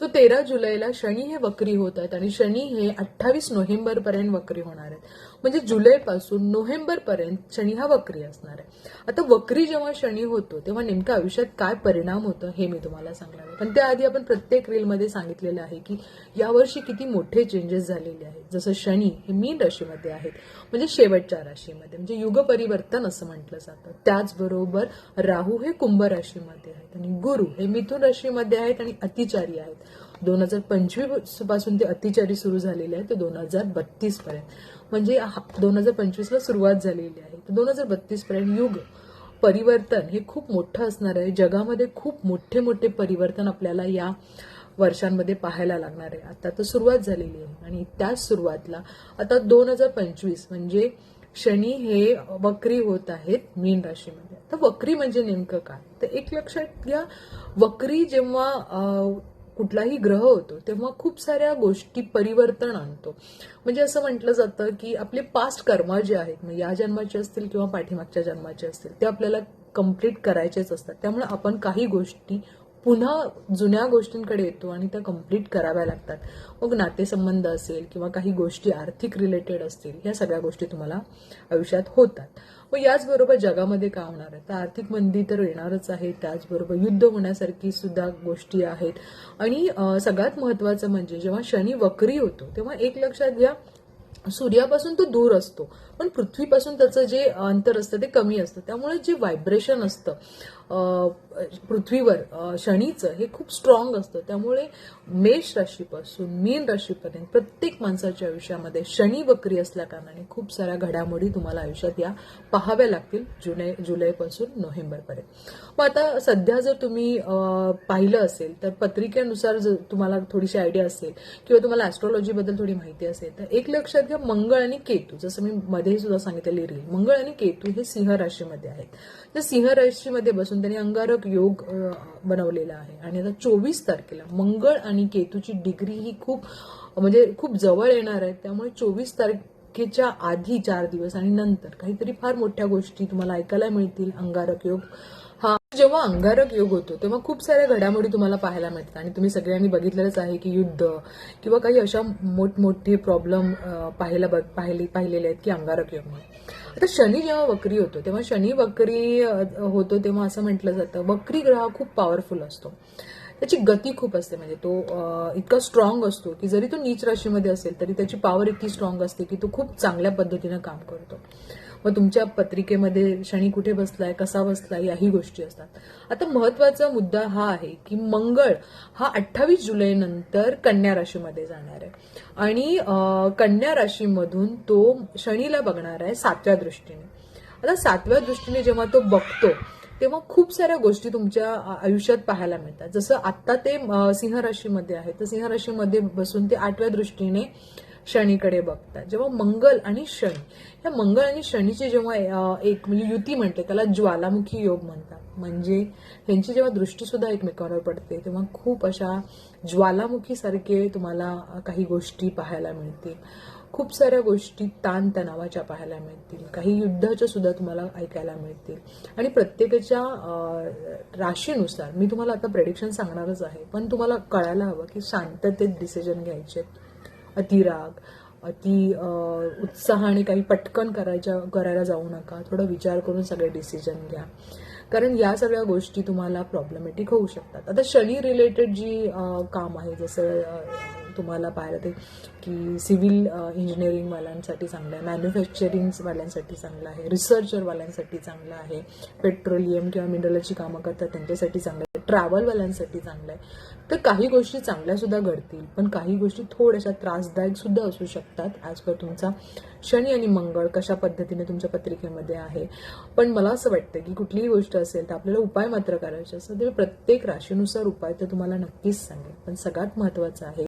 So तेरा जुलैला शनी हे वक्री होत आहेत आणि शनी हे अठ्ठावीस नोव्हेंबर पर्यंत वक्री होणार आहेत. म्हणजे जुलैपासून नोव्हेंबर पर्यंत शनी हा वक्री असणार आहे. आता वक्री जेव्हा शनी होतो तेव्हा नेमकं आयुष्यात काय परिणाम होतं हे मी तुम्हाला सांगणार आहे. पण त्याआधी आपण प्रत्येक रीलमध्ये सांगितलेलं आहे की यावर्षी किती मोठे चेंजेस झालेले आहेत. जसं शनी हे मीन राशीमध्ये आहेत. म्हणजे शेवटच्या राशीमध्ये. म्हणजे युग परिवर्तन असं म्हटलं जातं. त्याचबरोबर राहू हे कुंभ राशीमध्ये आहेत. आणि गुरु हे मिथुन राशीमध्ये आहेत आणि अतिचारी आहेत. दोन हजार पंचवीसपासून ते अतिचारी सुरू झालेले आहे ते दोन हजार बत्तीस पर्यंत. म्हणजे दोन हजार पंचवीसला सुरुवात झालेली आहे. तर दोन हजार बत्तीस पर्यंत युग परिवर्तन हे खूप मोठं असणार आहे. जगामध्ये खूप मोठे मोठे परिवर्तन आपल्याला या वर्षांमध्ये पाहायला लागणार आहे. आता तर सुरुवात झालेली आहे. आणि त्याच सुरुवातला आता दोन हजार पंचवीस म्हणजे शनी हे वक्री होत आहेत मीन राशीमध्ये. तर वक्री म्हणजे नेमकं काय? तर एक लक्षात घ्या वक्री जेव्हा कुठलाही ग्रह होतो तेव्हा खूप साऱ्या गोष्टी परिवर्तन आणतो. म्हणजे असं म्हटलं जातं की आपले पास्ट कर्म जे आहेत म्हणजे या जन्माचे असतील किंवा पाठीमागच्या जन्माचे असतील ते आपल्याला कंप्लीट करायचेच असतात. त्यामुळे आपण काही गोष्टी पुन्हा जुन्या गोष्टींकडे येतो आणि त्या कंप्लीट कराव्या लागतात. मग नातेसंबंध असेल किंवा काही गोष्टी आर्थिक रिलेटेड असतील ह्या सगळ्या गोष्टी तुम्हाला आयुष्यात होतात. मग याचबरोबर जगामध्ये काय होणार आहे? तर आर्थिक मंदी तर येणारच आहे. त्याचबरोबर युद्ध होण्यासारखी सुद्धा गोष्टी आहेत. आणि सगळ्यात महत्वाचं म्हणजे जेव्हा शनी वक्री होतो तेव्हा एक लक्षात घ्या सूर्यापासून तो दूर असतो. पण पृथ्वीपासून त्याचं जे अंतर असतं ते कमी असतं. त्यामुळे जे व्हायब्रेशन असतं पृथ्वीवर शनीचं हे खूप स्ट्रॉंग असतं. त्यामुळे मेष राशीपासून मीन राशीपर्यंत प्रत्येक माणसाच्या आयुष्यामध्ये शनी वक्री असल्या कारणाने खूप साऱ्या घडामोडी तुम्हाला आयुष्यात या पाहाव्या लागतील जुलै जुलैपासून नोव्हेंबरपर्यंत. मग आता सध्या जर तुम्ही पाहिलं असेल तर पत्रिकेनुसार जर तुम्हाला थोडीशी आयडिया असेल किंवा तुम्हाला ॲस्ट्रॉलॉजीबद्दल थोडी माहिती असेल तर एक लक्षात सध्या मंगळ आणि केतू जसं मी मध्ये सुद्धा सांगितलेली रील मंगळ आणि केतू हे सिंह राशीमध्ये आहेत. तर सिंह राशीमध्ये बसून त्यांनी अंगारक योग बनवलेला आहे. आणि आता चोवीस तारखेला मंगळ आणि केतूची डिग्री ही खूप म्हणजे खूप जवळ येणार आहे. त्यामुळे चोवीस तारखेच्या आधी चार दिवस आणि नंतर काहीतरी फार मोठ्या गोष्टी तुम्हाला ऐकायला मिळतील. अंगारक योग हा जेव्हा अंगारक योग होतो तेव्हा खूप साऱ्या घडामोडी तुम्हाला पाहायला मिळतात. आणि तुम्ही सगळ्यांनी बघितलेलंच आहे की युद्ध किंवा काही अशा मोठमोठे प्रॉब्लेम पाहायला बघ- पाहिले पाहिलेले आहेत की अंगारक योगमुळे. आता शनी जेव्हा वक्री होतो तेव्हा शनी वक्री होतो तेव्हा असं म्हटलं जातं वक्री ग्रह हा खूप पॉवरफुल असतो. त्याची गती खूप असते म्हणजे तो इतका स्ट्रॉंग असतो की जरी तो नीच राशीमध्ये असेल तरी त्याची पॉवर इतकी स्ट्रॉंग असते की तो खूप चांगल्या पद्धतीनं काम करतो. मग तुमच्या पत्रिकेमध्ये शनी कुठे बसलाय कसा बसलाय याही गोष्टी असतात. आता महत्त्वाचा मुद्दा हा आहे की मंगळ हा अठ्ठावीस जुलै नंतर कन्या राशीमध्ये जाणार आहे. आणि कन्या राशीमधून तो शनीला बघणार आहे सातव्या दृष्टीने. आता सातव्या दृष्टीने जेव्हा तो बघतो तेव्हा खूप साऱ्या गोष्टी तुमच्या आयुष्यात पाहायला मिळतात. जसं आत्ता ते सिंह राशीमध्ये आहे. तर सिंह राशीमध्ये बसून ते आठव्या दृष्टीने शनीकडे बघतात. जेव्हा मंगल आणि शनी या मंगळ आणि शनीची जेव्हा एक म्हणजे युती म्हणते त्याला ज्वालामुखी योग म्हणतात. म्हणजे ह्यांची जेव्हा दृष्टीसुद्धा एकमेकांवर पडते तेव्हा खूप अशा ज्वालामुखीसारखे तुम्हाला काही गोष्टी पाहायला मिळतील. खूप साऱ्या गोष्टी ताणतणावाच्या पाहायला मिळतील. काही युद्धाच्या सुद्धा तुम्हाला ऐकायला मिळतील. आणि प्रत्येकाच्या राशीनुसार मी तुम्हाला आता प्रेडिक्शन सांगणारच आहे पण तुम्हाला कळायला हवं की शांततेत डिसिजन घ्यायचे. अतिराग अति उत्साहाने काही पटकन करायच्या करायला जाऊ नका. थोडं विचार करून सगळे डिसिजन घ्या. कारण या सगळ्या गोष्टी तुम्हाला प्रॉब्लेमॅटिक होऊ शकतात. आता शनी रिलेटेड जी काम आहे जसं तुम्हाला पाहायला ते की सिव्हिल इंजिनिअरिंगवाल्यांसाठी चांगलं आहे मॅन्युफॅक्चरिंगवाल्यांसाठी चांगलं आहे रिसर्चरवाल्यांसाठी चांगलं आहे पेट्रोलियम किंवा मिनरलची कामं करतात त्यांच्यासाठी चांगलं आहे ट्रॅव्हलवाल्यांसाठी चांगलं आहे. तर काही गोष्टी चांगल्यासुद्धा घडतील पण काही गोष्टी थोड्याशा त्रासदायकसुद्धा असू शकतात. ॲज पर तुमचा शनी आणि मंगळ कशा पद्धतीने तुमच्या पत्रिकेमध्ये आहे. पण मला असं वाटतं की कुठलीही गोष्ट असेल तर आपल्याला उपाय मात्र करायचे असतात. तर मी प्रत्येक राशीनुसार उपाय तर तुम्हाला नक्कीच सांगेल पण सगळ्यात महत्त्वाचं आहे